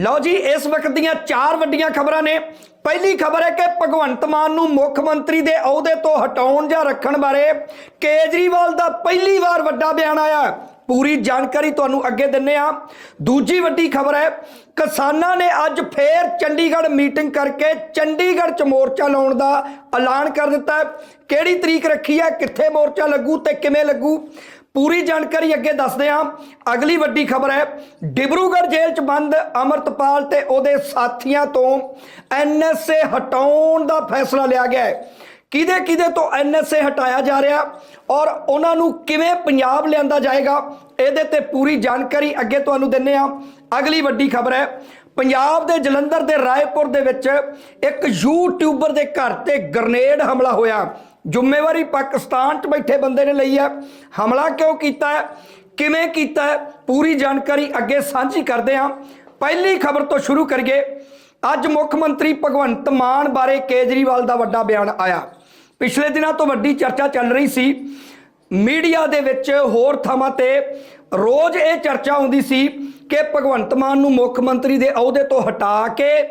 ਲਓ ਜੀ, ਇਸ ਵਕਤ ਦੀਆਂ ਚਾਰ ਵੱਡੀਆਂ ਖਬਰਾਂ ਨੇ। ਪਹਿਲੀ ਖਬਰ ਹੈ ਕਿ ਭਗਵੰਤ ਮਾਨ ਨੂੰ ਮੁੱਖ ਮੰਤਰੀ ਦੇ ਅਹੁਦੇ ਤੋਂ ਹਟਾਉਣ ਜਾਂ ਰੱਖਣ ਬਾਰੇ ਕੇਜਰੀਵਾਲ ਦਾ ਪਹਿਲੀ ਵਾਰ ਵੱਡਾ ਬਿਆਨ ਆਇਆ। ਪੂਰੀ ਜਾਣਕਾਰੀ ਤੁਹਾਨੂੰ ਅੱਗੇ ਦਿੰਨੇ ਆ ਦੂਜੀ ਵੱਡੀ ਖਬਰ ਹੈ, ਕਿਸਾਨਾਂ ਨੇ ਅੱਜ ਫੇਰ ਚੰਡੀਗੜ੍ਹ ਮੀਟਿੰਗ ਕਰਕੇ ਚੰਡੀਗੜ੍ਹ 'ਚ ਮੋਰਚਾ ਲਾਉਣ ਦਾ ਐਲਾਨ ਕਰ ਦਿੱਤਾ ਕਿਹੜੀ ਤਰੀਕ ਰੱਖੀ ਹੈ, ਕਿੱਥੇ ਮੋਰਚਾ ਲੱਗੂ ਤੇ ਕਿਵੇਂ ਲੱਗੂ? ਪੂਰੀ ਜਾਣਕਾਰੀ ਅੱਗੇ ਦੱਸਦੇ ਹਾਂ। ਅਗਲੀ ਵੱਡੀ ਖਬਰ ਹੈ, ਡਿਬਰੂਗੜ੍ਹ ਜੇਲ੍ਹ 'ਚ ਬੰਦ ਅਮਰਤਪਾਲ ਤੇ ਉਹਦੇ ਸਾਥੀਆਂ ਤੋਂ ਐਨਐਸਏ ਹਟਾਉਣ ਦਾ ਫੈਸਲਾ ਲਿਆ ਗਿਆ ਹੈ। ਕਿਹਦੇ ਕਿਹਦੇ ਤੋਂ ਐਨਐਸਏ ਹਟਾਇਆ ਜਾ ਰਿਹਾ ਔਰ ਉਹਨਾਂ ਨੂੰ ਕਿਵੇਂ ਪੰਜਾਬ ਲਿਆਂਦਾ ਜਾਏਗਾ, ਇਹਦੇ ਤੇ ਪੂਰੀ ਜਾਣਕਾਰੀ ਅੱਗੇ ਤੁਹਾਨੂੰ ਦਿੰਨੇ ਆ ਅਗਲੀ ਵੱਡੀ ਖਬਰ ਹੈ, ਪੰਜਾਬ ਦੇ ਜਲੰਧਰ ਦੇ ਰਾਏਪੁਰ ਦੇ ਵਿੱਚ ਇੱਕ ਯੂਟਿਊਬਰ ਦੇ ਘਰ ਤੇ ਗ੍ਰਨੇਡ ਹਮਲਾ ਹੋਇਆ। ਜ਼ਿੰਮੇਵਾਰੀ ਪਾਕਿਸਤਾਨ 'ਚ ਬੈਠੇ ਬੰਦੇ ਨੇ ਲਈ ਹੈ। ਹਮਲਾ ਕਿਉਂ ਕੀਤਾ ਹੈ? ਕਿਵੇਂ ਕੀਤਾ ਹੈ? ਪੂਰੀ ਜਾਣਕਾਰੀ ਅੱਗੇ ਸਾਂਝੀ ਕਰਦੇ ਹਾਂ। ਪਹਿਲੀ ਖਬਰ ਤੋਂ ਸ਼ੁਰੂ ਕਰੀਏ। ਅੱਜ ਮੁੱਖ ਮੰਤਰੀ ਭਗਵੰਤ ਮਾਨ ਬਾਰੇ ਕੇਜਰੀਵਾਲ ਦਾ ਵੱਡਾ ਬਿਆਨ ਆਇਆ। ਪਿਛਲੇ ਦਿਨਾਂ ਤੋਂ ਵੱਡੀ ਚਰਚਾ ਚੱਲ ਰਹੀ ਸੀ। ਮੀਡੀਆ ਦੇ ਵਿੱਚ ਹੋਰ ਥਾਵਾਂ ਤੇ ਰੋਜ਼ ਇਹ ਚਰਚਾ ਹੁੰਦੀ ਸੀ ਕਿ ਭਗਵੰਤ ਮਾਨ ਨੂੰ ਮੁੱਖ ਮੰਤਰੀ ਦੇ ਅਹੁਦੇ ਤੋਂ ਹਟਾ ਕੇ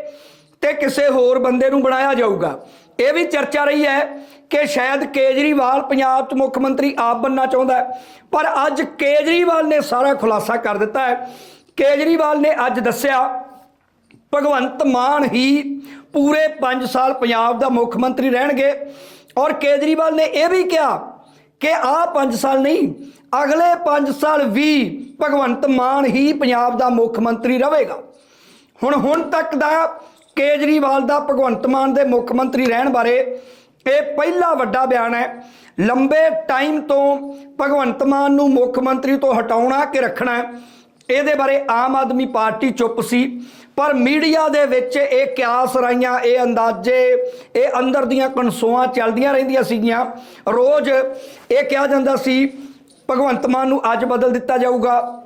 ਤੇ ਕਿਸੇ ਹੋਰ ਬੰਦੇ ਨੂੰ ਬਣਾਇਆ ਜਾਊਗਾ। ਇਹ ਵੀ ਚਰਚਾ ਰਹੀ ਹੈ ਕਿ ਸ਼ਾਇਦ ਕੇਜਰੀਵਾਲ ਪੰਜਾਬ 'ਚ ਮੁੱਖ ਮੰਤਰੀ ਆਪ ਬੰਨਣਾ ਚਾਹੁੰਦਾ ਪਰ ਅੱਜ ਕੇਜਰੀਵਾਲ ਨੇ ਸਾਰਾ ਖੁਲਾਸਾ ਕਰ ਦਿੱਤਾ ਹੈ। ਕੇਜਰੀਵਾਲ ਨੇ ਅੱਜ ਦੱਸਿਆ, ਭਗਵੰਤ ਮਾਨ ਹੀ ਪੂਰੇ 5 ਸਾਲ ਪੰਜਾਬ ਦਾ ਮੁੱਖ ਮੰਤਰੀ ਰਹਿਣਗੇ। ਔਰ ਕੇਜਰੀਵਾਲ ਨੇ ਇਹ ਵੀ ਕਿਹਾ ਕਿ ਆਹ 5 ਸਾਲ ਨਹੀਂ, ਅਗਲੇ 5 ਸਾਲ ਵੀ ਭਗਵੰਤ ਮਾਨ ਹੀ ਪੰਜਾਬ ਦਾ ਮੁੱਖ ਮੰਤਰੀ ਰਹੇਗਾ। ਹੁਣ ਹੁਣ ਤੱਕ ਦਾ ਕੇਜਰੀਵਾਲ ਦਾ ਭਗਵੰਤ ਮਾਨ ਦੇ ਮੁੱਖ ਮੰਤਰੀ ਰਹਿਣ ਬਾਰੇ ਇਹ ਪਹਿਲਾ ਵੱਡਾ ਬਿਆਨ ਹੈ। ਲੰਬੇ ਟਾਈਮ ਤੋਂ ਭਗਵੰਤ ਮਾਨ ਨੂੰ ਮੁੱਖ ਮੰਤਰੀ ਤੋਂ ਹਟਾਉਣਾ ਕਿ ਰੱਖਣਾ ਇਹਦੇ ਬਾਰੇ ਆਮ ਆਦਮੀ ਪਾਰਟੀ ਚੁੱਪ ਸੀ। ਪਰ ਮੀਡੀਆ ਦੇ ਵਿੱਚ ਇਹ ਕਿਆਸ ਰਾਈਆਂ, ਇਹ ਅੰਦਾਜ਼ੇ, ਇਹ ਅੰਦਰ ਦੀਆਂ ਕਨਸੋਆਂ ਚੱਲਦੀਆਂ ਰਹਿੰਦੀਆਂ ਸੀਗੀਆਂ। ਰੋਜ਼ ਇਹ ਕਿਹਾ ਜਾਂਦਾ ਸੀ, ਭਗਵੰਤ ਮਾਨ ਨੂੰ ਅੱਜ ਬਦਲ ਦਿੱਤਾ ਜਾਊਗਾ।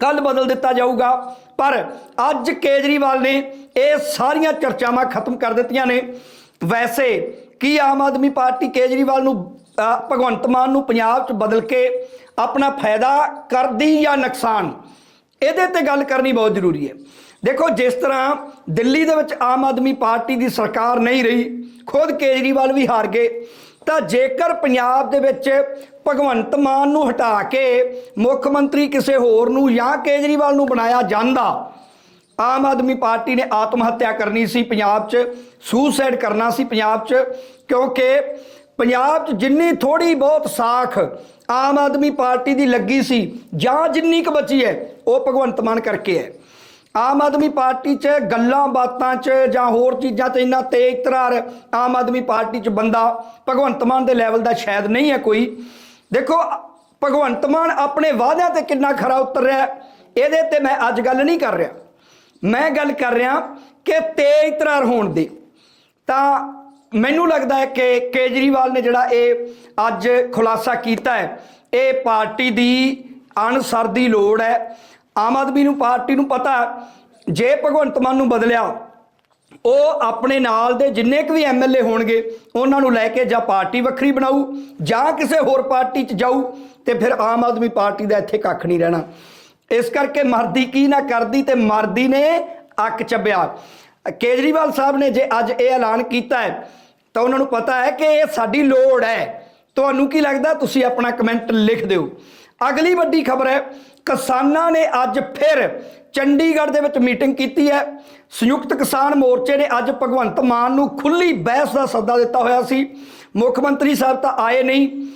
ਕੱਲ ਬਦਲ ਦਿੱਤਾ ਜਾਊਗਾ। ਪਰ ਅੱਜ ਕੇਜਰੀਵਾਲ ਨੇ ਇਹ ਸਾਰੀਆਂ ਚਰਚਾਵਾਂ ਖਤਮ ਕਰ ਦਿੱਤੀਆਂ ਨੇ। ਵੈਸੇ ਕੀ ਆਮ ਆਦਮੀ ਪਾਰਟੀ ਕੇਜਰੀਵਾਲ ਨੂੰ ਭਗਵੰਤ ਮਾਨ ਨੂੰ ਪੰਜਾਬ 'ਚ ਬਦਲ ਕੇ ਆਪਣਾ ਫਾਇਦਾ ਕਰਦੀ ਜਾਂ ਨੁਕਸਾਨ? ਇਹਦੇ ਤੇ ਗੱਲ ਕਰਨੀ ਬਹੁਤ ਜ਼ਰੂਰੀ ਹੈ। ਦੇਖੋ, ਜਿਸ ਤਰ੍ਹਾਂ ਦਿੱਲੀ ਦੇ ਵਿੱਚ ਆਮ ਆਦਮੀ ਪਾਰਟੀ ਦੀ ਸਰਕਾਰ ਨਹੀਂ ਰਹੀ, ਖੁਦ ਕੇਜਰੀਵਾਲ ਵੀ ਹਾਰ ਗਏ। ਤਾਂ ਜੇਕਰ ਪੰਜਾਬ ਦੇ ਵਿੱਚ ਭਗਵੰਤ ਮਾਨ ਨੂੰ ਹਟਾ ਕੇ ਮੁੱਖ ਮੰਤਰੀ ਕਿਸੇ ਹੋਰ ਨੂੰ ਜਾਂ ਕੇਜਰੀਵਾਲ ਨੂੰ ਬਣਾਇਆ ਜਾਂਦਾ, ਆਮ ਆਦਮੀ ਪਾਰਟੀ ਨੇ ਆਤਮ ਹੱਤਿਆ ਕਰਨੀ ਸੀ ਪੰਜਾਬ 'ਚ ਸੂਸਾਈਡ ਕਰਨਾ ਸੀ ਪੰਜਾਬ 'ਚ, ਕਿਉਂਕਿ ਪੰਜਾਬ 'ਚ ਜਿੰਨੀ ਥੋੜੀ ਬਹੁਤ ਸਾਖ ਆਮ ਆਦਮੀ ਪਾਰਟੀ ਦੀ ਲੱਗੀ ਸੀ, ਜਾਂ ਜਿੰਨੀ ਕੁ ਬਚੀ ਹੈ, ਉਹ ਭਗਵੰਤ ਮਾਨ ਕਰਕੇ ਹੈ। ਆਮ ਆਦਮੀ ਪਾਰਟੀ 'ਚ ਗੱਲਾਂ ਬਾਤਾਂ 'ਚ ਜਾਂ ਹੋਰ ਚੀਜ਼ਾਂ 'ਚ ਇੰਨਾ ਤੇਜ਼ ਤਰਾਰ ਆਮ ਆਦਮੀ ਪਾਰਟੀ 'ਚ ਬੰਦਾ ਭਗਵੰਤ ਮਾਨ ਦੇ ਲੈਵਲ ਦਾ ਸ਼ਾਇਦ ਨਹੀਂ ਹੈ ਕੋਈ। ਦੇਖੋ, ਭਗਵੰਤ ਮਾਨ ਆਪਣੇ ਵਾਅਦਿਆਂ ਤੇ ਕਿੰਨਾ ਖਰਾ ਉਤਰ ਰਿਹਾ ਇਹਦੇ ਤੇ ਮੈਂ ਅੱਜ ਗੱਲ ਨਹੀਂ ਕਰ ਰਿਹਾ। ਮੈਂ ਗੱਲ ਕਰ ਰਿਹਾ ਕਿ ਤੇਜ਼ ਤਰਾਰ ਹੋਣ ਦੀ। ਤਾਂ ਮੈਨੂੰ ਲੱਗਦਾ ਹੈ ਕਿ ਕੇਜਰੀਵਾਲ ਨੇ ਜਿਹੜਾ ਇਹ ਅੱਜ ਖੁਲਾਸਾ ਕੀਤਾ ਹੈ, ਇਹ ਪਾਰਟੀ ਦੀ ਅਨਸਰ ਦੀ ਲੋੜ ਹੈ। ਆਮ ਆਦਮੀ ਨੂੰ ਪਾਰਟੀ ਨੂੰ ਪਤਾ ਜੇ ਭਗਵੰਤ ਮਾਨ ਨੂੰ ਬਦਲਿਆ, ਉਹ ਆਪਣੇ ਨਾਲ ਦੇ ਜਿੰਨੇ ਕੁ ਵੀ ਐਮਐਲਏ ਹੋਣਗੇ, ਉਹਨਾਂ ਨੂੰ ਲੈ ਕੇ ਜਾਂ ਪਾਰਟੀ ਵੱਖਰੀ ਬਣਾਊ, ਜਾਂ ਕਿਸੇ ਹੋਰ ਪਾਰਟੀ 'ਚ ਜਾਊ, ਤੇ ਫਿਰ ਆਮ ਆਦਮੀ ਪਾਰਟੀ ਦਾ ਇੱਥੇ ਕੱਖ ਨਹੀਂ ਰਹਿਣਾ। ਇਸ ਕਰਕੇ ਮਰਦੀ ਕੀ ਨਾ ਕਰਦੀ ਤੇ ਮਰਦੀ ਨੇ ਅੱਕ ਚੱਬਿਆ। ਕੇਜਰੀਵਾਲ ਸਾਹਿਬ ਨੇ ਜੇ ਅੱਜ ਇਹ ਐਲਾਨ ਕੀਤਾ ਹੈ, ਤਾਂ ਉਹਨਾਂ ਨੂੰ ਪਤਾ ਹੈ ਕਿ ਇਹ ਸਾਡੀ ਲੋੜ ਹੈ। ਤੁਹਾਨੂੰ ਕੀ ਲੱਗਦਾ? ਤੁਸੀਂ ਆਪਣਾ ਕਮੈਂਟ ਲਿਖ ਦਿਓ। ਅਗਲੀ ਵੱਡੀ ਖਬਰ ਹੈ ਕਿਸਾਨਾਂ ਨੇ ਅੱਜ ਫਿਰ ਚੰਡੀਗੜ੍ਹ ਦੇ ਵਿੱਚ ਮੀਟਿੰਗ ਕੀਤੀ ਹੈ। ਸੰਯੁਕਤ ਕਿਸਾਨ ਮੋਰਚੇ ਨੇ ਅੱਜ ਭਗਵੰਤ ਮਾਨ ਨੂੰ ਖੁੱਲੀ ਬਹਿਸ ਦਾ ਸੱਦਾ ਦਿੱਤਾ ਹੋਇਆ ਸੀ। ਮੁੱਖ ਮੰਤਰੀ ਸਾਹਿਬ ਤਾਂ ਆਏ ਨਹੀਂ।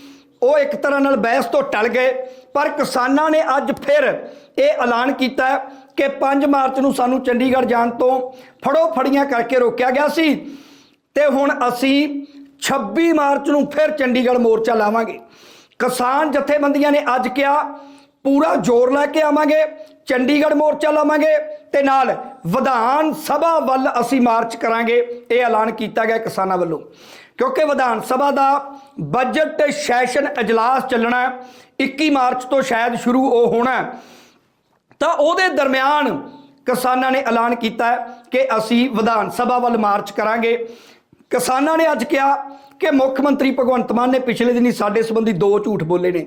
ਉਹ ਇੱਕ ਤਰ੍ਹਾਂ ਨਾਲ ਬਹਿਸ ਤੋਂ ਟਲ ਗਏ। ਪਰ ਕਿਸਾਨਾਂ ਨੇ ਅੱਜ ਫਿਰ ਇਹ ਐਲਾਨ ਕੀਤਾ ਕਿ 5 ਮਾਰਚ ਨੂੰ ਸਾਨੂੰ ਚੰਡੀਗੜ੍ਹ ਜਾਣ ਤੋਂ ਫੜੋ ਫੜੀਆਂ ਕਰਕੇ ਰੋਕਿਆ ਗਿਆ ਸੀ। ਤੇ ਹੁਣ ਅਸੀਂ 26 ਮਾਰਚ ਨੂੰ ਫਿਰ ਚੰਡੀਗੜ੍ਹ ਮੋਰਚਾ ਲਾਵਾਂਗੇ। ਕਿਸਾਨ ਜਥੇਬੰਦੀਆਂ ਨੇ ਅੱਜ ਕਿਹਾ ਪੂਰਾ ਜ਼ੋਰ ਲੈ ਕੇ ਆਵਾਂਗੇ, ਚੰਡੀਗੜ੍ਹ ਮੋਰਚਾ ਲਾਵਾਂਗੇ ਤੇ ਨਾਲ ਵਿਧਾਨ ਸਭਾ ਵੱਲ ਅਸੀਂ ਮਾਰਚ ਕਰਾਂਗੇ। ਇਹ ਐਲਾਨ ਕੀਤਾ ਗਿਆ ਕਿਸਾਨਾਂ ਵੱਲੋਂ। ਕਿਉਂਕਿ ਵਿਧਾਨ ਸਭਾ ਦਾ ਬਜਟ ਸੈਸ਼ਨ ਅਜਲਾਸ ਚੱਲਣਾ ਹੈ। 21 ਮਾਰਚ ਤੋਂ ਸ਼ਾਇਦ ਸ਼ੁਰੂ ਉਹ ਹੋਣਾ ਤਾਂ ਉਹਦੇ ਦਰਮਿਆਨ ਕਿਸਾਨਾਂ ਨੇ ਐਲਾਨ ਕੀਤਾ ਕਿ ਅਸੀਂ ਵਿਧਾਨ ਸਭਾ ਵੱਲ ਮਾਰਚ ਕਰਾਂਗੇ। ਕਿਸਾਨਾਂ ਨੇ ਅੱਜ ਕਿਹਾ ਕਿ ਮੁੱਖ ਮੰਤਰੀ ਭਗਵੰਤ ਮਾਨ ਨੇ ਪਿਛਲੇ ਦਿਨੀ ਸਾਡੇ ਸੰਬੰਧੀ ਦੋ ਝੂਠ ਬੋਲੇ ਨੇ।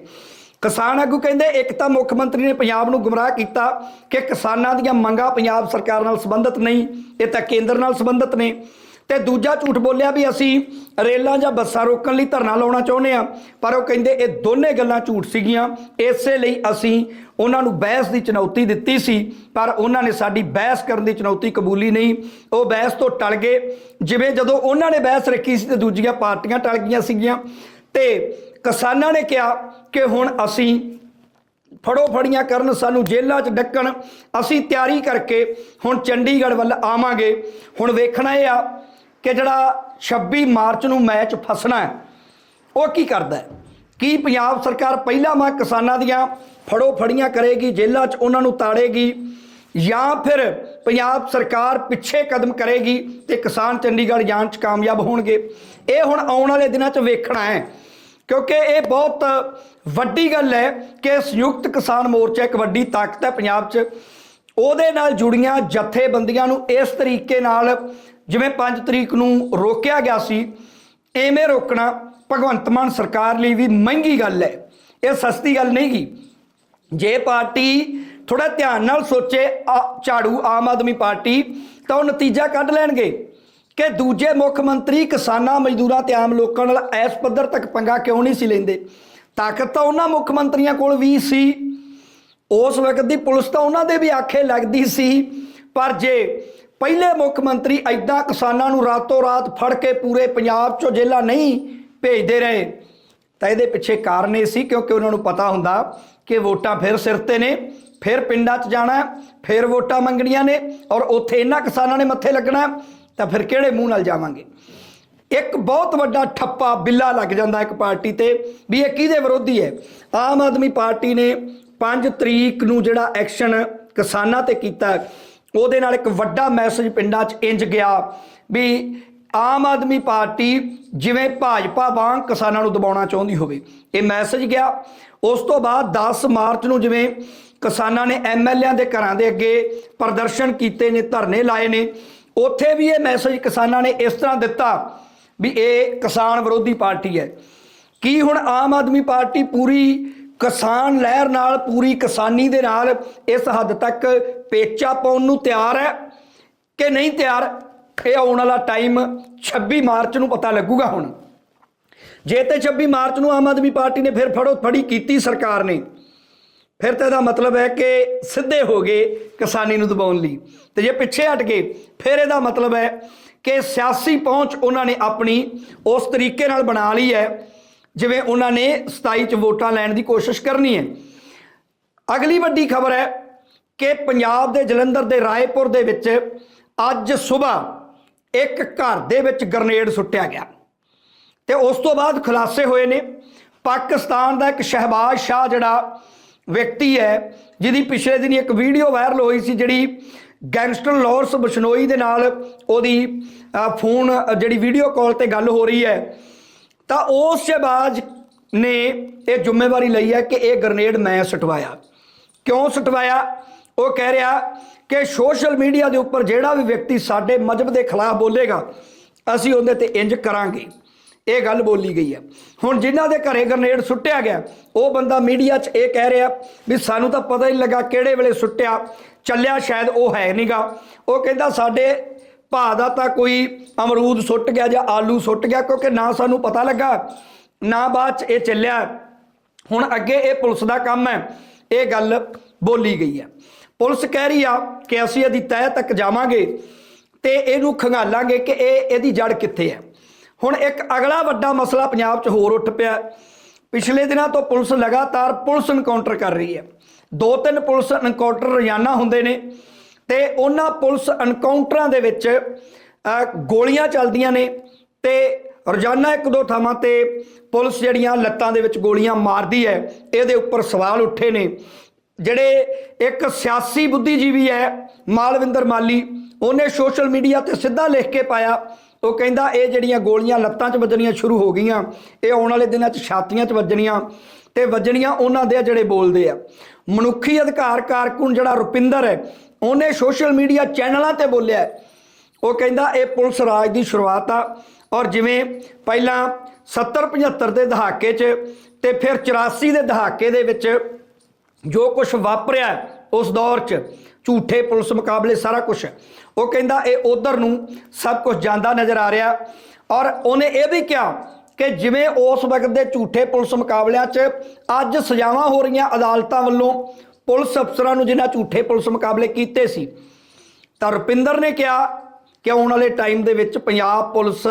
ਕਿਸਾਨ ਆਗੂ ਕਹਿੰਦੇ, ਇੱਕ ਤਾਂ ਮੁੱਖ ਮੰਤਰੀ ਨੇ ਪੰਜਾਬ ਨੂੰ ਗੁੰਮਰਾਹ ਕੀਤਾ ਕਿ ਕਿਸਾਨਾਂ ਦੀਆਂ ਮੰਗਾਂ ਪੰਜਾਬ ਸਰਕਾਰ ਨਾਲ ਸੰਬੰਧਿਤ ਨਹੀਂ, ਇਹ ਤਾਂ ਕੇਂਦਰ ਨਾਲ ਸੰਬੰਧਿਤ ਨੇ। ਤੇ ਦੂਜਾ ਝੂਠ ਬੋਲਿਆ ਵੀ ਅਸੀਂ ਰੇਲਾਂ ਜਾਂ ਬੱਸਾਂ ਰੋਕਣ ਲਈ ਧਰਨਾ ਲਾਉਣਾ ਚਾਹੁੰਦੇ ਆ ਪਰ ਉਹ ਕਹਿੰਦੇ ਇਹ ਦੋਨੇ ਗੱਲਾਂ ਝੂਠ ਸੀਗੀਆਂ। ਇਸੇ ਲਈ ਅਸੀਂ ਉਹਨਾਂ ਨੂੰ ਬਹਿਸ ਦੀ ਚੁਣੌਤੀ ਦਿੱਤੀ ਸੀ, ਪਰ ਉਹਨਾਂ ਨੇ ਸਾਡੀ ਬਹਿਸ ਕਰਨ ਦੀ ਚੁਣੌਤੀ ਕਬੂਲੀ ਨਹੀਂ। ਉਹ ਬਹਿਸ ਤੋਂ ਟਲ ਗਏ। ਜਿਵੇਂ ਜਦੋਂ ਉਹਨਾਂ ਨੇ ਬਹਿਸ ਰੱਖੀ ਸੀ ਤੇ ਦੂਜੀਆਂ ਪਾਰਟੀਆਂ ਟਲ ਗਈਆਂ ਸੀਗੀਆਂ। ਤੇ ਕਿਸਾਨਾਂ ਨੇ ਕਿਹਾ ਕਿ ਹੁਣ ਅਸੀਂ ਫੜੋ ਫੜੀਆਂ ਕਰਨ, ਸਾਨੂੰ ਜੇਲ੍ਹਾਂ 'ਚ ਡੱਕਣ, ਅਸੀਂ ਤਿਆਰੀ ਕਰਕੇ ਹੁਣ ਚੰਡੀਗੜ੍ਹ ਵੱਲ ਆਵਾਂਗੇ। ਹੁਣ ਵੇਖਣਾ ਇਹ ਆ ਕਿ ਜਿਹੜਾ 26 ਮਾਰਚ ਨੂੰ ਮੈਚ ਫਸਣਾ ਹੈ, ਉਹ ਕੀ ਕਰਦਾ ਹੈ? ਕੀ ਪੰਜਾਬ ਸਰਕਾਰ ਪਹਿਲਾਂ ਮਾ ਕਿਸਾਨਾਂ ਦੀਆਂ ਫੜੋ ਫੜੀਆਂ ਕਰੇਗੀ, ਜੇਲ੍ਹਾਂ 'ਚ ਉਹਨਾਂ ਨੂੰ ਤਾੜੇਗੀ, ਜਾਂ ਫਿਰ ਪੰਜਾਬ ਸਰਕਾਰ ਪਿੱਛੇ ਕਦਮ ਕਰੇਗੀ ਤੇ ਕਿਸਾਨ ਚੰਡੀਗੜ੍ਹ ਜਾਣ 'ਚ ਕਾਮਯਾਬ ਹੋਣਗੇ? ਇਹ ਹੁਣ ਆਉਣ ਵਾਲੇ ਦਿਨਾਂ 'ਚ ਵੇਖਣਾ ਹੈ। ਕਿਉਂਕਿ ਇਹ ਬਹੁਤ ਵੱਡੀ ਗੱਲ ਹੈ ਕਿ ਸੰਯੁਕਤ ਕਿਸਾਨ ਮੋਰਚਾ ਇੱਕ ਵੱਡੀ ਤਾਕਤ ਹੈ ਪੰਜਾਬ 'ਚ। ਉਹਦੇ ਨਾਲ ਜੁੜੀਆਂ ਜਥੇਬੰਦੀਆਂ ਨੂੰ ਇਸ ਤਰੀਕੇ ਨਾਲ ਜਿਵੇਂ 5 ਤਰੀਕ ਨੂੰ ਰੋਕਿਆ ਗਿਆ ਸੀ, ਐਵੇਂ ਰੋਕਣਾ ਭਗਵੰਤ ਮਾਨ ਸਰਕਾਰ ਲਈ ਵੀ ਮਹਿੰਗੀ ਗੱਲ ਹੈ। ਇਹ ਸਸਤੀ ਗੱਲ ਨਹੀਂ ਗੀ। ਜੇ ਪਾਰਟੀ ਥੋੜਾ ਧਿਆਨ ਨਾਲ ਸੋਚੇ, ਆ- ਝਾੜੂ ਆਮ ਆਦਮੀ ਪਾਰਟੀ, ਤਾਂ ਉਹ ਨਤੀਜਾ ਕੱਢ ਲੈਣਗੇ। ਕਿ ਦੂਜੇ ਮੁੱਖ ਮੰਤਰੀ ਕਿਸਾਨਾਂ, ਮਜ਼ਦੂਰਾਂ ਤੇ ਆਮ ਲੋਕਾਂ ਨਾਲ ਇਸ ਪੱਧਰ ਤੱਕ ਪੰਗਾ ਕਿਉਂ ਨਹੀਂ ਸੀ ਲੈਂਦੇ? ਤਾਕਤ ਤਾਂ ਉਹਨਾਂ ਮੁੱਖ ਮੰਤਰੀਆਂ ਕੋਲ ਵੀ ਸੀ। ਉਸ ਵਕਤ ਦੀ ਪੁਲਿਸ ਤਾਂ ਉਹਨਾਂ ਦੇ ਵੀ ਆਖੇ ਲੱਗਦੀ ਸੀ। ਪਰ ਜੇ ਪਹਿਲੇ ਮੁੱਖ ਮੰਤਰੀ ਐਦਾਂ ਕਿਸਾਨਾਂ ਨੂੰ ਰਾਤੋਂ ਰਾਤ ਫੜ ਕੇ ਪੂਰੇ ਪੰਜਾਬ ਚੋਂ ਜੇਲ੍ਹਾਂ ਨਹੀਂ ਭੇਜਦੇ ਰਹੇ, ਤਾਂ ਇਹਦੇ ਪਿੱਛੇ ਕਾਰਨ ਇਹ ਸੀ ਕਿਉਂਕਿ ਉਹਨਾਂ ਨੂੰ ਪਤਾ ਹੁੰਦਾ ਕਿ ਵੋਟਾਂ ਫਿਰ ਸਿਰ ਤੇ ਨੇ, ਫਿਰ ਪਿੰਡਾਂ 'ਚ ਜਾਣਾ, ਫਿਰ ਵੋਟਾਂ ਮੰਗਣੀਆਂ ਨੇ ਔਰ ਉੱਥੇ ਇਹਨਾਂ ਕਿਸਾਨਾਂ ਨੇ ਮੱਥੇ ਲੱਗਣਾ। ਤਾਂ ਫਿਰ ਕਿਹੜੇ ਮੂੰਹ ਨਾਲ ਜਾਵਾਂਗੇ? ਇੱਕ ਬਹੁਤ ਵੱਡਾ ਠੱਪਾ ਬਿੱਲਾ ਲੱਗ ਜਾਂਦਾ ਇੱਕ ਪਾਰਟੀ ਤੇ ਵੀ ਇਹ ਕਿਹਦੇ ਵਿਰੋਧੀ ਹੈ? ਆਮ ਆਦਮੀ ਪਾਰਟੀ ਨੇ 5 ਤਰੀਕ ਨੂੰ ਜਿਹੜਾ ਐਕਸ਼ਨ ਕਿਸਾਨਾਂ ਤੇ ਕੀਤਾ, ਉਹਦੇ ਨਾਲ ਇੱਕ ਵੱਡਾ ਮੈਸੇਜ ਪਿੰਡਾਂ 'ਚ ਇੰਜ ਗਿਆ ਵੀ ਆਮ ਆਦਮੀ ਪਾਰਟੀ ਜਿਵੇਂ ਭਾਜਪਾ ਵਾਂਗ ਕਿਸਾਨਾਂ ਨੂੰ ਦਬਾਉਣਾ ਚਾਹੁੰਦੀ ਹੋਵੇ। ਇਹ ਮੈਸੇਜ ਗਿਆ। ਉਸ ਤੋਂ ਬਾਅਦ 10 ਮਾਰਚ ਨੂੰ ਜਿਵੇਂ ਕਿਸਾਨਾਂ ਨੇ ਐਮਐਲਏਆਂ ਦੇ ਘਰਾਂ ਦੇ ਅੱਗੇ ਪ੍ਰਦਰਸ਼ਨ ਕੀਤੇ ਨੇ, ਧਰਨੇ ਲਾਏ ਨੇ ਉੱਥੇ ਵੀ ਇਹ ਮੈਸੇਜ ਕਿਸਾਨਾਂ ਨੇ ਇਸ ਤਰ੍ਹਾਂ ਦਿੱਤਾ ਵੀ ਇਹ ਕਿਸਾਨ ਵਿਰੋਧੀ ਪਾਰਟੀ ਹੈ। ਕੀ ਹੁਣ ਆਮ ਆਦਮੀ ਪਾਰਟੀ ਪੂਰੀ ਕਿਸਾਨ ਲਹਿਰ ਨਾਲ, ਪੂਰੀ ਕਿਸਾਨੀ ਦੇ ਨਾਲ ਇਸ ਹੱਦ ਤੱਕ ਪੇਚਾ ਪਾਉਣ ਨੂੰ ਤਿਆਰ ਹੈ ਕਿ ਨਹੀਂ ਤਿਆਰ? ਇਹ ਆਉਣ ਵਾਲਾ ਟਾਈਮ 26 ਮਾਰਚ ਨੂੰ ਪਤਾ ਲੱਗੂਗਾ ਹੁਣ। ਜੇ ਤੇ 26 ਮਾਰਚ ਨੂੰ ਆਮ ਆਦਮੀ ਪਾਰਟੀ ਨੇ ਫਿਰ ਫੜੋ ਫੜੀ ਕੀਤੀ ਸਰਕਾਰ ਨੇ। ਫਿਰ ਤਾਂ ਇਹਦਾ ਮਤਲਬ ਹੈ ਕਿ ਸਿੱਧੇ ਹੋ ਗਏ ਕਿਸਾਨੀ ਨੂੰ ਦਬਾਉਣ ਲਈ। ਤੇ ਜੇ ਪਿੱਛੇ ਹਟ ਗਏ, ਫਿਰ ਇਹਦਾ ਮਤਲਬ ਹੈ ਕਿ ਸਿਆਸੀ ਪਹੁੰਚ ਉਹਨਾਂ ਨੇ ਆਪਣੀ ਉਸ ਤਰੀਕੇ ਨਾਲ ਬਣਾ ਲਈ ਹੈ, ਜਿਵੇਂ ਉਹਨਾਂ ਨੇ 27 ਚ ਵੋਟਾਂ ਲੈਣ ਦੀ ਕੋਸ਼ਿਸ਼ ਕਰਨੀ ਹੈ। ਅਗਲੀ ਵੱਡੀ ਖਬਰ ਹੈ ਕਿ ਪੰਜਾਬ ਦੇ ਜਲੰਧਰ ਦੇ ਰਾਏਪੁਰ ਦੇ ਵਿੱਚ ਅੱਜ ਸਵੇਰ ਇੱਕ ਘਰ ਦੇ ਵਿੱਚ ਗ੍ਰਨੇਡ ਸੁੱਟਿਆ ਗਿਆ। ਤੇ ਉਸ ਤੋਂ ਬਾਅਦ ਖੁਲਾਸੇ ਹੋਏ ਨੇ। ਪਾਕਿਸਤਾਨ ਦਾ ਇੱਕ ਸ਼ਹਿਬਾਜ਼ ਸ਼ਾਹ ਜਿਹੜਾ ਵਿਅਕਤੀ ਹੈ, ਜਿਹਦੀ ਪਿਛਲੇ ਦਿਨੀ ਇੱਕ ਵੀਡੀਓ ਵਾਇਰਲ ਹੋਈ ਸੀ ਜਿਹੜੀ ਗੈਂਗਸਟਰ ਲਾਰੈਂਸ ਬਸ਼ਨੋਈ ਦੇ ਨਾਲ ਉਹਦੀ ਫੋਨ ਜਿਹੜੀ ਵੀਡੀਓ ਕਾਲ ਤੇ ਗੱਲ ਹੋ ਰਹੀ ਹੈ। ਤਾਂ ਉਸ ਸ਼ਹਿਬਾਜ਼ ਨੇ ਇਹ ਜ਼ਿੰਮੇਵਾਰੀ ਲਈ ਹੈ ਕਿ ਇਹ ਗ੍ਰਨੇਡ ਮੈਂ ਸਟਵਾਇਆ। ਕਿਉਂ ਸਟਵਾਇਆ? ਉਹ ਕਹਿ ਰਿਹਾ ਕਿ ਸੋਸ਼ਲ ਮੀਡੀਆ ਦੇ ਉੱਪਰ ਜਿਹੜਾ ਵੀ ਵਿਅਕਤੀ ਸਾਡੇ ਮਜਹਬ ਦੇ ਖਿਲਾਫ ਬੋਲੇਗਾ, ਅਸੀਂ ਉਹਦੇ ਤੇ ਇੰਜ ਕਰਾਂਗੇ। ਇਹ ਗੱਲ ਬੋਲੀ ਗਈ ਹੈ। ਹੁਣ ਜਿਨ੍ਹਾਂ ਦੇ ਘਰੇ ਗ੍ਰਨੇਡ ਸੁੱਟਿਆ ਗਿਆ, ਉਹ ਬੰਦਾ ਮੀਡੀਆ 'ਚ ਇਹ ਕਹਿ ਰਿਹਾ ਵੀ ਸਾਨੂੰ ਤਾਂ ਪਤਾ ਹੀ ਨਹੀਂ ਲੱਗਾ ਕਿਹੜੇ ਵੇਲੇ ਸੁੱਟਿਆ, ਚੱਲਿਆ ਸ਼ਾਇਦ ਉਹ ਹੈ ਨਹੀਂਗਾ ਉਹ ਕਹਿੰਦਾ ਸਾਡੇ ਭਾ ਦਾ ਤਾਂ ਕੋਈ ਅਮਰੂਦ ਸੁੱਟ ਗਿਆ ਜਾਂ ਆਲੂ ਸੁੱਟ ਗਿਆ, ਕਿਉਂਕਿ ਨਾ ਸਾਨੂੰ ਪਤਾ ਲੱਗਾ, ਨਾ ਬਾਅਦ 'ਚ ਇਹ ਚੱਲਿਆ। ਹੁਣ ਅੱਗੇ ਇਹ ਪੁਲਿਸ ਦਾ ਕੰਮ ਹੈ, ਇਹ ਗੱਲ ਬੋਲੀ ਗਈ ਹੈ। ਪੁਲਿਸ ਕਹਿ ਰਹੀ ਆ ਕਿ ਅਸੀਂ ਇਹਦੀ ਤਹਿ ਤੱਕ ਜਾਵਾਂਗੇ ਤੇ ਇਹਨੂੰ ਖੰਗਾਲਾਂਗੇ ਕਿ ਇਹ ਇਹਦੀ ਜੜ ਕਿੱਥੇ ਹੈ? ਹੁਣ ਇੱਕ ਅਗਲਾ ਵੱਡਾ ਮਸਲਾ ਪੰਜਾਬ 'ਚ ਹੋਰ ਉੱਠ ਪਿਆ। ਪਿਛਲੇ ਦਿਨਾਂ ਤੋਂ ਪੁਲਿਸ ਲਗਾਤਾਰ ਪੁਲਿਸ ਐਨਕਾਊਂਟਰ ਕਰ ਰਹੀ ਹੈ। ਦੋ ਤਿੰਨ ਪੁਲਿਸ ਐਨਕਾਊਂਟਰ ਰੋਜ਼ਾਨਾ ਹੁੰਦੇ ਨੇ ਤੇ ਉਹਨਾਂ ਪੁਲਿਸ ਐਨਕਾਊਂਟਰਾਂ ਦੇ ਵਿੱਚ ਗੋਲੀਆਂ ਚੱਲਦੀਆਂ ਨੇ ਤੇ ਰੋਜ਼ਾਨਾ ਇੱਕ ਦੋ ਥਾਵਾਂ ਤੇ ਪੁਲਿਸ ਜਿਹੜੀਆਂ ਲੱਤਾਂ ਦੇ ਵਿੱਚ ਗੋਲੀਆਂ ਮਾਰਦੀ ਹੈ, ਇਹਦੇ ਉੱਪਰ ਸਵਾਲ ਉੱਠੇ ਨੇ। ਜਿਹੜੇ ਇੱਕ ਸਿਆਸੀ ਬੁੱਧੀਜੀਵੀ ਹੈ, ਮਾਲਵਿੰਦਰ ਮਾਲੀ, ਉਹਨੇ ਸੋਸ਼ਲ ਮੀਡੀਆ ਤੇ ਸਿੱਧਾ ਲਿਖ ਕੇ ਪਾਇਆ ਉਹ ਕਹਿੰਦਾ ਇਹ ਜਿਹੜੀਆਂ ਗੋਲੀਆਂ ਲੱਤਾਂ 'ਚ ਵੱਜਣੀਆਂ ਸ਼ੁਰੂ ਹੋ ਗਈਆਂ, ਇਹ ਆਉਣ ਵਾਲੇ ਦਿਨਾਂ 'ਚ ਛਾਤੀਆਂ 'ਚ ਵੱਜਣੀਆਂ ਤੇ ਵੱਜਣੀਆਂ ਉਹਨਾਂ ਦੇ ਜਿਹੜੇ ਬੋਲਦੇ ਆ। ਮਨੁੱਖੀ ਅਧਿਕਾਰ ਕਾਰਕੁਨ ਜਿਹੜਾ ਰੁਪਿੰਦਰ ਹੈ, ਉਹਨੇ ਸੋਸ਼ਲ ਮੀਡੀਆ ਚੈਨਲਾਂ ਤੇ ਬੋਲਿਆ ਉਹ ਕਹਿੰਦਾ ਇਹ ਪੁਲਿਸ ਰਾਜ ਦੀ ਸ਼ੁਰੂਆਤ ਆ ਔਰ ਜਿਵੇਂ ਪਹਿਲਾਂ 70 75 ਦੇ ਦਹਾਕੇ 'ਚ ਤੇ ਫਿਰ 84 ਦੇ ਦਹਾਕੇ ਦੇ ਵਿੱਚ ਜੋ ਕੁਝ ਵਾਪਰਿਆ ਉਸ ਦੌਰ 'ਚ ਝੂਠੇ ਪੁਲਿਸ ਮੁਕਾਬਲੇ ਸਾਰਾ ਕੁਝ ਉਹ ਕਹਿੰਦਾ, ਇਹ ਉਧਰ ਨੂੰ ਸਭ ਕੁਝ ਜਾਂਦਾ ਨਜ਼ਰ ਆ ਰਿਹਾ। ਔਰ ਉਹਨੇ ਇਹ ਵੀ ਕਿਹਾ ਕਿ ਜਿਵੇਂ ਉਸ ਵਕਤ ਦੇ ਝੂਠੇ ਪੁਲਿਸ ਮੁਕਾਬਲਿਆਂ 'ਚ ਅੱਜ ਸਜ਼ਾਵਾਂ ਹੋ ਰਹੀਆਂ ਅਦਾਲਤਾਂ ਵੱਲੋਂ, ਪੁਲਿਸ ਅਫਸਰਾਂ ਨੂੰ ਜਿਨ੍ਹਾਂ ਝੂਠੇ ਪੁਲਿਸ ਮੁਕਾਬਲੇ ਕੀਤੇ ਸੀ, ਤਾਂ ਰੁਪਿੰਦਰ ਨੇ ਕਿਹਾ ਕਿ ਆਉਣ ਵਾਲੇ ਟਾਈਮ ਦੇ ਵਿੱਚ ਪੰਜਾਬ ਪੁਲਿਸ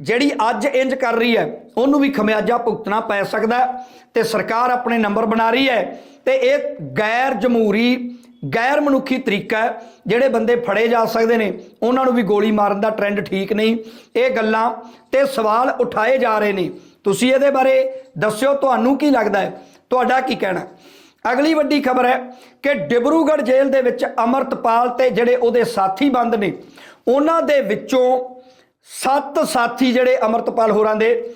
ਜਿਹੜੀ ਅੱਜ ਇੰਜ ਕਰ ਰਹੀ ਹੈ, ਉਹਨੂੰ ਵੀ ਖਮਿਆਜਾ ਭੁਗਤਣਾ ਪੈ ਸਕਦਾ ਹੈ ਤੇ ਸਰਕਾਰ ਆਪਣੇ ਨੰਬਰ ਬਣਾ ਰਹੀ ਹੈ ਤੇ ਇਹ ਗੈਰ ਜਮਹੂਰੀ ਗੈਰ ਮਨੁੱਖੀ ਤਰੀਕਾ ਹੈ, ਜਿਹੜੇ ਬੰਦੇ ਫੜੇ ਜਾ ਸਕਦੇ ਨੇ, ਉਹਨਾਂ ਨੂੰ ਵੀ ਗੋਲੀ ਮਾਰਨ ਦਾ ਟ੍ਰੈਂਡ ਠੀਕ ਨਹੀਂ। ਇਹ ਗੱਲਾਂ ਤੇ ਸਵਾਲ ਉਠਾਏ ਜਾ ਰਹੇ ਨੇ। ਤੁਸੀਂ ਇਹਦੇ ਬਾਰੇ ਦੱਸਿਓ, ਤੁਹਾਨੂੰ ਕੀ ਲੱਗਦਾ ਹੈ? ਤੁਹਾਡਾ ਕੀ ਕਹਿਣਾ ਅਗਲੀ ਵੱਡੀ ਖਬਰ ਹੈ ਕਿ ਡਿਬਰੂਗੜ੍ਹ ਜੇਲ੍ਹ ਦੇ ਵਿੱਚ ਅਮਰਤਪਾਲ ਤੇ ਜਿਹੜੇ ਉਹਦੇ ਸਾਥੀ ਬੰਦ ਨੇ, ਉਹਨਾਂ ਦੇ ਵਿੱਚੋਂ ਸੱਤ ਸਾਥੀ ਜਿਹੜੇ ਅਮਰਤਪਾਲ ਹੋਰਾਂ ਦੇ,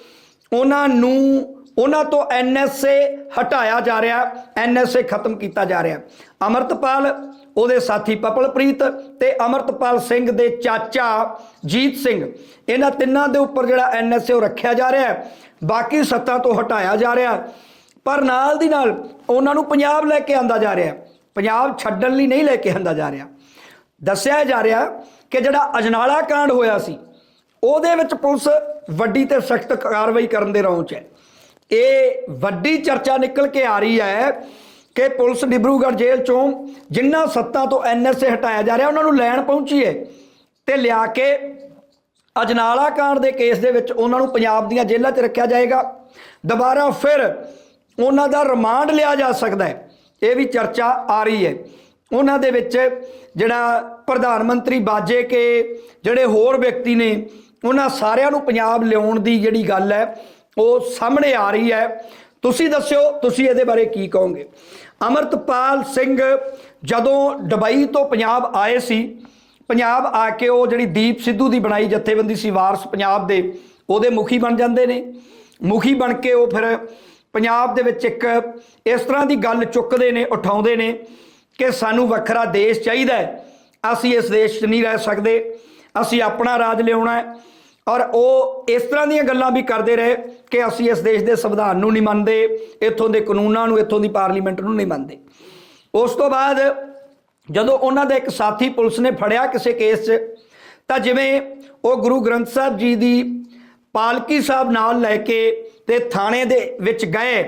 ਉਹਨਾਂ ਨੂੰ ਉਹਨਾਂ ਤੋਂ ਐਨਐਸਏ ਹਟਾਇਆ ਜਾ ਰਿਹਾ, ਐਨਐਸਏ ਖਤਮ ਕੀਤਾ ਜਾ ਰਿਹਾ। ਅਮਰਤਪਾਲ, ਉਹਦੇ ਸਾਥੀ ਪਪਲਪ੍ਰੀਤ ਤੇ ਅਮਰਤਪਾਲ ਸਿੰਘ ਦੇ ਚਾਚਾ ਜੀਤ ਸਿੰਘ, ਇਹਨਾਂ ਤਿੰਨਾਂ ਦੇ ਉੱਪਰ ਜਿਹੜਾ ਐਨਐਸਏ ਉਹ ਰੱਖਿਆ ਜਾ ਰਿਹਾ। ਬਾਕੀ ਸੱਤਾ ਤੋਂ ਹਟਾਇਆ ਜਾ ਰਿਹਾ। ਪਰ ਨਾਲ ਦੀ ਨਾਲ ਉਹਨਾਂ ਨੂੰ ਪੰਜਾਬ ਲੈ ਕੇ ਆਂਦਾ ਜਾ ਰਿਹਾ। ਪੰਜਾਬ ਛੱਡਣ ਲਈ ਨਹੀਂ ਲੈ ਕੇ ਆਂਦਾ ਜਾ ਰਿਹਾ। ਦੱਸਿਆ ਜਾ ਰਿਹਾ ਕਿ ਜਿਹੜਾ ਅਜਨਾਲਾ ਕਾਂਡ ਹੋਇਆ ਸੀ, ਉਹਦੇ ਵਿੱਚ ਪੁਲਿਸ ਵੱਡੀ ਤੇ ਸਖਤ ਕਾਰਵਾਈ ਕਰਨ ਦੇ ਰੌਂਚ ਹੈ। ਇਹ ਵੱਡੀ ਚਰਚਾ ਨਿਕਲ ਕੇ ਆ ਰਹੀ ਹੈ ਕਿ ਪੁਲਿਸ ਡਿਬਰੂਗੜ੍ਹ ਜੇਲ੍ਹ ਚੋਂ ਜਿੰਨਾ ਸੱਤਾ ਤੋਂ ਐਨਐਸਏ ਹਟਾਇਆ ਜਾ ਰਿਹਾ, ਉਹਨਾਂ ਨੂੰ ਲੈਣ ਪਹੁੰਚੀ ਹੈ ਤੇ ਲਿਆ ਕੇ ਅਜਨਾਲਾ ਕਾਂਡ ਦੇ ਕੇਸ ਦੇ ਵਿੱਚ ਉਹਨਾਂ ਨੂੰ ਪੰਜਾਬ ਦੀਆਂ ਜੇਲ੍ਹਾਂ 'ਚ ਰੱਖਿਆ ਜਾਏਗਾ। ਦੁਬਾਰਾ ਫਿਰ ਉਹਨਾਂ ਦਾ ਰਿਮਾਂਡ ਲਿਆ ਜਾ ਸਕਦਾ ਹੈ। ਇਹ ਵੀ ਚਰਚਾ ਆ ਰਹੀ ਹੈ ਉਹਨਾਂ ਦੇ ਵਿੱਚ ਜਿਹੜਾ ਪ੍ਰਧਾਨ ਮੰਤਰੀ ਬਾਜੇ ਕੇ, ਜਿਹੜੇ ਹੋਰ ਵਿਅਕਤੀ ਨੇ, ਉਹਨਾਂ ਸਾਰਿਆਂ ਨੂੰ ਪੰਜਾਬ ਲਿਆਉਣ ਦੀ ਜਿਹੜੀ ਗੱਲ ਹੈ ਉਹ ਸਾਹਮਣੇ ਆ ਰਹੀ ਹੈ। ਤੁਸੀਂ ਦੱਸਿਓ, ਤੁਸੀਂ ਇਹਦੇ ਬਾਰੇ ਕੀ ਕਹੋਗੇ? ਅਮਰਤਪਾਲ ਸਿੰਘ ਜਦੋਂ ਦੁਬਈ ਤੋਂ ਪੰਜਾਬ ਆਏ ਸੀ, ਪੰਜਾਬ ਆ ਕੇ ਉਹ ਜਿਹੜੀ ਦੀਪ ਸਿੱਧੂ ਦੀ ਬਣਾਈ ਜਥੇਬੰਦੀ ਸੀ, ਵਾਰਸ ਪੰਜਾਬ ਦੇ, ਉਹਦੇ ਮੁਖੀ ਬਣ ਜਾਂਦੇ ਨੇ। ਮੁਖੀ ਬਣ ਕੇ ਉਹ ਫਿਰ ਪੰਜਾਬ ਦੇ ਵਿੱਚ ਇੱਕ ਇਸ ਤਰ੍ਹਾਂ ਦੀ ਗੱਲ ਚੁੱਕਦੇ ਨੇ, ਉਠਾਉਂਦੇ ਨੇ ਕਿ ਸਾਨੂੰ ਵੱਖਰਾ ਦੇਸ਼ ਚਾਹੀਦਾ ਹੈ। ਅਸੀਂ ਇਸ ਦੇਸ਼ 'ਚ ਨਹੀਂ ਰਹਿ ਸਕਦੇ। ਅਸੀਂ ਆਪਣਾ ਰਾਜ ਲਿਆਉਣਾ ਹੈ। ਔਰ ਉਹ ਇਸ ਤਰ੍ਹਾਂ ਦੀਆਂ ਗੱਲਾਂ ਵੀ ਕਰਦੇ ਰਹੇ ਕਿ ਅਸੀਂ ਇਸ ਦੇਸ਼ ਦੇ ਸੰਵਿਧਾਨ ਨੂੰ ਨਹੀਂ ਮੰਨਦੇ, ਇੱਥੋਂ ਦੇ ਕਾਨੂੰਨਾਂ ਨੂੰ, ਇੱਥੋਂ ਦੀ ਪਾਰਲੀਮੈਂਟ ਨੂੰ ਨਹੀਂ ਮੰਨਦੇ। ਉਸ ਤੋਂ ਬਾਅਦ ਜਦੋਂ ਉਹਨਾਂ ਦਾ ਇੱਕ ਸਾਥੀ ਪੁਲਿਸ ਨੇ ਫੜਿਆ ਕਿਸੇ ਕੇਸ 'ਚ, ਤਾਂ ਜਿਵੇਂ ਉਹ ਗੁਰੂ ਗ੍ਰੰਥ ਸਾਹਿਬ ਜੀ ਦੀ ਪਾਲਕੀ ਸਾਹਿਬ ਨਾਲ ਲੈ ਕੇ ਤੇ ਥਾਣੇ ਦੇ ਵਿੱਚ ਗਏ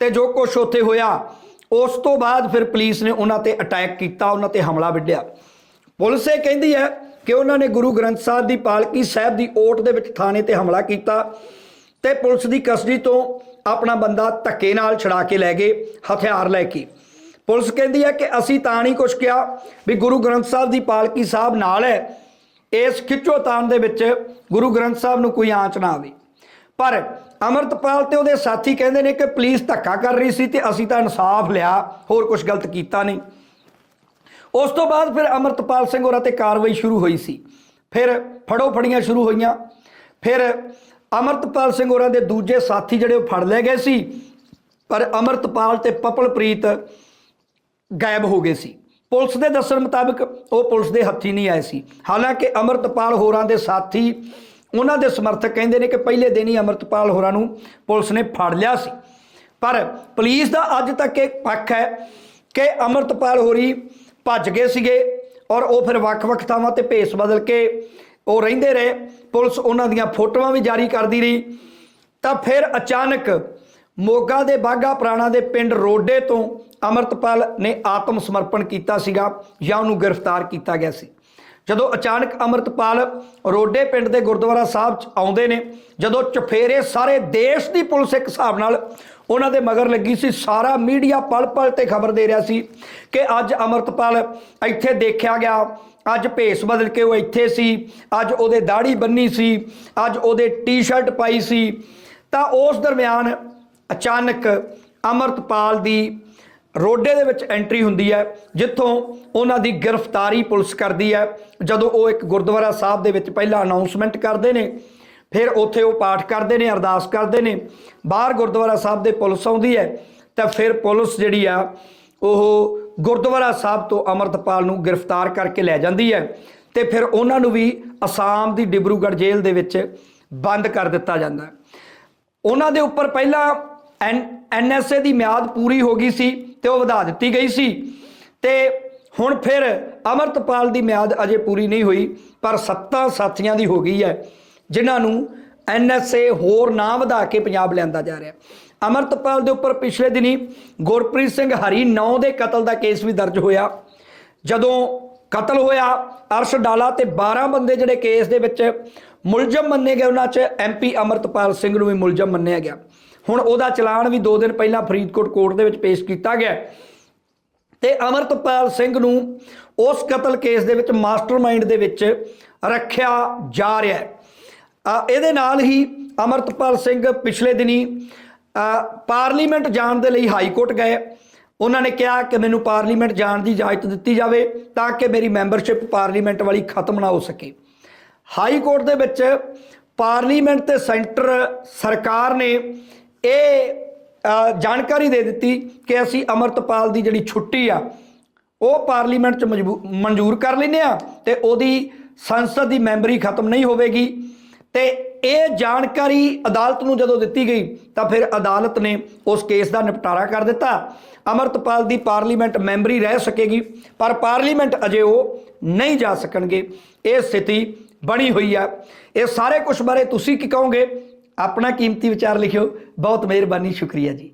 ਤੇ ਜੋ ਕੁਝ ਉੱਥੇ ਹੋਇਆ, ਉਸ ਤੋਂ ਬਾਅਦ ਫਿਰ ਪੁਲਿਸ ਨੇ ਉਹਨਾਂ ਤੇ ਅਟੈਕ ਕੀਤਾ, ਉਹਨਾਂ ਤੇ ਹਮਲਾ ਵਿੱਢਿਆ। ਪੁਲਿਸ ਇਹ ਕਹਿੰਦੀ ਹੈ ਕਿ ਉਹਨਾਂ ਨੇ ਗੁਰੂ ਗ੍ਰੰਥ ਸਾਹਿਬ ਦੀ ਪਾਲਕੀ ਸਾਹਿਬ ਦੀ ਓਟ ਦੇ ਵਿੱਚ ਥਾਣੇ ਤੇ ਹਮਲਾ ਕੀਤਾ ਤੇ ਪੁਲਿਸ ਦੀ ਕਸਟਡੀ ਤੋਂ ਆਪਣਾ ਬੰਦਾ ਧੱਕੇ ਨਾਲ ਛੜਾ ਕੇ ਲੈ ਗਏ, ਹਥਿਆਰ ਲੈ ਕੇ। ਪੁਲਿਸ ਕਹਿੰਦੀ ਹੈ ਕਿ ਅਸੀਂ ਤਾਂ ਨਹੀਂ ਕੁਝ ਕਿਹਾ ਵੀ ਗੁਰੂ ਗ੍ਰੰਥ ਸਾਹਿਬ ਦੀ ਪਾਲਕੀ ਸਾਹਿਬ ਨਾਲ ਹੈ। ਇਸ ਖਿੱਚੋਤਾਣ ਦੇ ਵਿੱਚ ਗੁਰੂ ਗ੍ਰੰਥ ਸਾਹਿਬ ਨੂੰ ਕੋਈ ਆਂਚ ਨਾ ਆਵੇ। ਪਰ ਅਮਰਤਪਾਲ ਤੇ ਉਹਦੇ ਸਾਥੀ ਕਹਿੰਦੇ ਨੇ ਕਿ ਪੁਲਿਸ ਧੱਕਾ ਕਰ ਰਹੀ ਸੀ ਤੇ ਅਸੀਂ ਤਾਂ ਇਨਸਾਫ ਲਿਆ, ਹੋਰ ਕੁਝ ਗਲਤ ਕੀਤਾ ਨਹੀਂ। ਉਸ ਤੋਂ ਬਾਅਦ ਫਿਰ ਅਮਰਤਪਾਲ ਸਿੰਘ ਹੋਰਾਂ ਤੇ ਕਾਰਵਾਈ ਸ਼ੁਰੂ ਹੋਈ ਸੀ। ਫਿਰ ਫੜੋ ਫੜੀਆਂ ਸ਼ੁਰੂ ਹੋਈਆਂ। ਫਿਰ ਅਮਰਤਪਾਲ ਸਿੰਘ ਹੋਰਾਂ ਦੇ ਦੂਜੇ ਸਾਥੀ ਜਿਹੜੇ ਉਹ ਫੜ ਲਏ ਗਏ ਸੀ। ਪਰ ਅਮਰਤਪਾਲ ਤੇ ਪਪਲਪ੍ਰੀਤ ਗਾਇਬ ਹੋ ਗਏ ਸੀ। ਪੁਲਿਸ ਦੇ ਦੱਸਣ ਮੁਤਾਬਕ ਉਹ ਪੁਲਿਸ ਦੇ ਹੱਥੀ ਨਹੀਂ ਆਏ ਸੀ। ਹਾਲਾਂਕਿ ਅਮਰਤਪਾਲ ਹੋਰਾਂ ਦੇ ਸਾਥੀ ਉਹਨਾਂ ਦੇ ਸਮਰਥਕ ਕਹਿੰਦੇ ਨੇ ਕਿ ਪਹਿਲੇ ਦਿਨ ਹੀ ਅਮਰਤਪਾਲ ਹੋਰਾਂ ਨੂੰ ਪੁਲਿਸ ਨੇ ਫੜ ਲਿਆ ਸੀ। ਪਰ ਪੁਲਿਸ ਦਾ ਅੱਜ ਤੱਕ ਇਹ ਪੱਖ ਹੈ ਕਿ ਅਮਰਤਪਾਲ ਹੋਰੀ ਭੱਜ ਗਏ ਸੀਗੇ ਔਰ ਉਹ ਫਿਰ ਵੱਖ-ਵੱਖ ਥਾਵਾਂ ਤੇ ਭੇਸ ਬਦਲ ਕੇ ਉਹ ਰਹਿੰਦੇ ਰਹੇ। ਪੁਲਿਸ ਉਹਨਾਂ ਦੀਆਂ ਫੋਟੋਆਂ ਵੀ ਜਾਰੀ ਕਰਦੀ ਰਹੀ। ਤਾਂ ਫਿਰ ਅਚਾਨਕ ਮੋਗਾ ਦੇ ਬਾਗਾ ਪ੍ਰਾਣਾ ਦੇ ਪਿੰਡ ਰੋਡੇ ਤੋਂ ਅਮਰਤਪਾਲ ਨੇ ਆਤਮ ਸਮਰਪਣ ਕੀਤਾ ਸੀਗਾ ਜਾਂ ਉਹਨੂੰ ਗ੍ਰਿਫਤਾਰ ਕੀਤਾ ਗਿਆ ਸੀ। ਜਦੋਂ ਅਚਾਨਕ ਅਮਰਤਪਾਲ ਰੋਡੇ ਪਿੰਡ ਦੇ ਗੁਰਦੁਆਰਾ ਸਾਹਿਬ ਚ ਆਉਂਦੇ ਨੇ, ਜਦੋਂ ਚਫੇਰੇ ਸਾਰੇ ਦੇਸ਼ ਦੀ ਪੁਲਿਸ ਇੱਕ ਹਿਸਾਬ ਨਾਲ ਉਹਨਾਂ ਦੇ ਮਗਰ ਲੱਗੀ ਸੀ, ਸਾਰਾ ਮੀਡੀਆ ਪਲ ਪਲ ਤੇ ਖਬਰ ਦੇ ਰਿਹਾ ਸੀ ਕਿ ਅੱਜ ਅਮਰਤਪਾਲ ਇੱਥੇ ਦੇਖਿਆ ਗਿਆ, ਅੱਜ ਭੇਸ ਬਦਲ ਕੇ ਉਹ ਇੱਥੇ ਸੀ, ਅੱਜ ਉਹਦੇ ਦਾੜੀ ਬੰਨੀ ਸੀ, ਅੱਜ ਉਹਦੇ ਟੀ-ਸ਼ਰਟ ਪਾਈ ਸੀ। ਤਾਂ ਉਸ ਦਰਮਿਆਨ ਅਚਾਨਕ ਅਮਰਤਪਾਲ ਦੀ ਰੋਡੇ ਦੇ ਵਿੱਚ ਐਂਟਰੀ ਹੁੰਦੀ ਹੈ, ਜਿੱਥੋਂ ਉਹਨਾਂ ਦੀ ਗ੍ਰਿਫਤਾਰੀ ਪੁਲਿਸ ਕਰਦੀ ਹੈ। ਜਦੋਂ ਉਹ ਇੱਕ ਗੁਰਦੁਆਰਾ ਸਾਹਿਬ ਦੇ ਵਿੱਚ ਪਹਿਲਾਂ ਅਨਾਉਂਸਮੈਂਟ ਕਰਦੇ ਨੇ, ਫਿਰ ਉੱਥੇ ਉਹ ਪਾਠ ਕਰਦੇ ਨੇ, ਅਰਦਾਸ ਕਰਦੇ ਨੇ। ਬਾਹਰ ਗੁਰਦੁਆਰਾ ਸਾਹਿਬ ਦੇ ਪੁਲਿਸ ਆਉਂਦੀ ਹੈ, ਤਾਂ ਫਿਰ ਪੁਲਿਸ ਜਿਹੜੀ ਆ, ਉਹ ਗੁਰਦੁਆਰਾ ਸਾਹਿਬ ਤੋਂ ਅਮਰਤਪਾਲ ਨੂੰ ਗ੍ਰਿਫਤਾਰ ਕਰਕੇ ਲੈ ਜਾਂਦੀ ਹੈ ਤੇ ਫਿਰ ਉਹਨਾਂ ਨੂੰ ਵੀ ਅਸਾਮ ਦੀ ਡਿਬਰੂਗੜ੍ਹ ਜੇਲ੍ਹ ਦੇ ਵਿੱਚ ਬੰਦ ਕਰ ਦਿੱਤਾ ਜਾਂਦਾ ਉਹਨਾਂ ਦੇ ਉੱਪਰ ਪਹਿਲਾਂ ਐਨ ਐਨਐਸਏ ਦੀ ਮਿਆਦ ਪੂਰੀ ਹੋ ਗਈ ਸੀ। ਤੇ ਉਹ ਵਧਾ ਦਿੱਤੀ ਗਈ ਸੀ। ਤੇ ਹੁਣ ਫਿਰ ਅਮਰਤਪਾਲ ਦੀ ਮਿਆਦ ਅਜੇ ਪੂਰੀ ਨਹੀਂ ਹੋਈ, ਪਰ ਸੱਤਾ ਸਾਥੀਆਂ ਦੀ ਹੋ ਗਈ ਹੈ, ਜਿਨ੍ਹਾਂ ਨੂੰ ਐਨਐਸਏ ਹੋਰ ਨਾ ਵਧਾ ਕੇ ਪੰਜਾਬ ਲਿਆਂਦਾ ਜਾ ਰਿਹਾ ਅਮਰਤਪਾਲ ਦੇ ਉੱਪਰ ਪਿਛਲੇ ਦਿਨੀ ਗੁਰਪ੍ਰੀਤ ਸਿੰਘ ਹਰੀ 9 ਦੇ ਕਤਲ ਦਾ ਕੇਸ ਵੀ ਦਰਜ ਹੋਇਆ। ਜਦੋਂ ਕਤਲ ਹੋਇਆ, ਅਰਸ਼ ਡਾਲਾ ਤੇ 12 ਬੰਦੇ ਜਿਹੜੇ ਕੇਸ ਦੇ ਵਿੱਚ ਮੁਲਜ਼ਮ ਮੰਨੇ ਗਏ, ਉਹਨਾਂ 'ਚ ਐਮਪੀ ਅਮਰਤਪਾਲ ਸਿੰਘ ਨੂੰ ਵੀ ਮੁਲਜ਼ਮ ਮੰਨਿਆ ਗਿਆ। ਹੁਣ ਉਹਦਾ ਚਲਾਨ ਵੀ 2 ਦਿਨ ਪਹਿਲਾਂ ਫਰੀਦਕੋਟ ਕੋਰਟ ਦੇ ਵਿੱਚ ਪੇਸ਼ ਕੀਤਾ ਗਿਆ। ਤੇ ਅਮਰਤਪਾਲ ਸਿੰਘ ਨੂੰ ਉਸ ਕਤਲ ਕੇਸ ਦੇ ਵਿੱਚ ਮਾਸਟਰਮਾਈਂਡ ਦੇ ਵਿੱਚ ਰੱਖਿਆ ਜਾ ਰਿਹਾ ਹੈ। ਇਹਦੇ ਨਾਲ ਹੀ ਅਮਰਤਪਾਲ ਸਿੰਘ ਪਿਛਲੇ ਦਿਨੀ ਪਾਰਲੀਮੈਂਟ ਜਾਣ ਦੇ ਲਈ ਹਾਈ ਕੋਰਟ ਗਏ। ਉਹਨਾਂ ਨੇ ਕਿਹਾ ਕਿ ਮੈਨੂੰ ਪਾਰਲੀਮੈਂਟ ਜਾਣ ਦੀ ਇਜਾਜ਼ਤ ਦਿੱਤੀ ਜਾਵੇ ਤਾਂ ਕਿ ਮੇਰੀ ਮੈਂਬਰਸ਼ਿਪ ਪਾਰਲੀਮੈਂਟ ਵਾਲੀ ਖਤਮ ਨਾ ਹੋ ਸਕੇ। ਹਾਈ ਕੋਰਟ ਦੇ ਵਿੱਚ ਪਾਰਲੀਮੈਂਟ ਤੇ ਸੈਂਟਰ ਸਰਕਾਰ ਨੇ ਇਹ ਜਾਣਕਾਰੀ ਦੇ ਦਿੱਤੀ ਕਿ ਅਸੀਂ ਅਮਰਤਪਾਲ ਦੀ ਜਿਹੜੀ ਛੁੱਟੀ ਆ, ਉਹ ਪਾਰਲੀਮੈਂਟ ਚ ਮਜਬੂ- ਮਨਜ਼ੂਰ ਕਰ ਲੈਂਦੇ ਆ ਤੇ ਉਹਦੀ ਸੰਸਦ ਦੀ ਮੈਂਬਰੀ ਖਤਮ ਨਹੀਂ ਹੋਵੇਗੀ। ਤੇ ਇਹ ਜਾਣਕਾਰੀ ਅਦਾਲਤ ਨੂੰ ਜਦੋਂ ਦਿੱਤੀ ਗਈ, ਤਾਂ ਫਿਰ ਅਦਾਲਤ ਨੇ ਉਸ ਕੇਸ ਦਾ ਨਿਪਟਾਰਾ ਕਰ ਦਿੱਤਾ। ਅਮਰਤਪਾਲ ਦੀ ਪਾਰਲੀਮੈਂਟ ਮੈਂਬਰੀ ਰਹਿ ਸਕੇਗੀ, ਪਰ ਪਾਰਲੀਮੈਂਟ ਅਜੇ ਉਹ ਨਹੀਂ ਜਾ ਸਕਣਗੇ। ਇਹ ਸਥਿਤੀ ਬਣੀ ਹੋਈ ਆ। ਇਹ ਸਾਰੇ ਕੁਝ ਬਾਰੇ ਤੁਸੀਂ ਕੀ ਕਹੋਗੇ? ਆਪਣਾ ਕੀਮਤੀ ਵਿਚਾਰ ਲਿਖਿਓ। ਬਹੁਤ ਮਿਹਰਬਾਨੀ ਸ਼ੁਕਰੀਆ ਜੀ।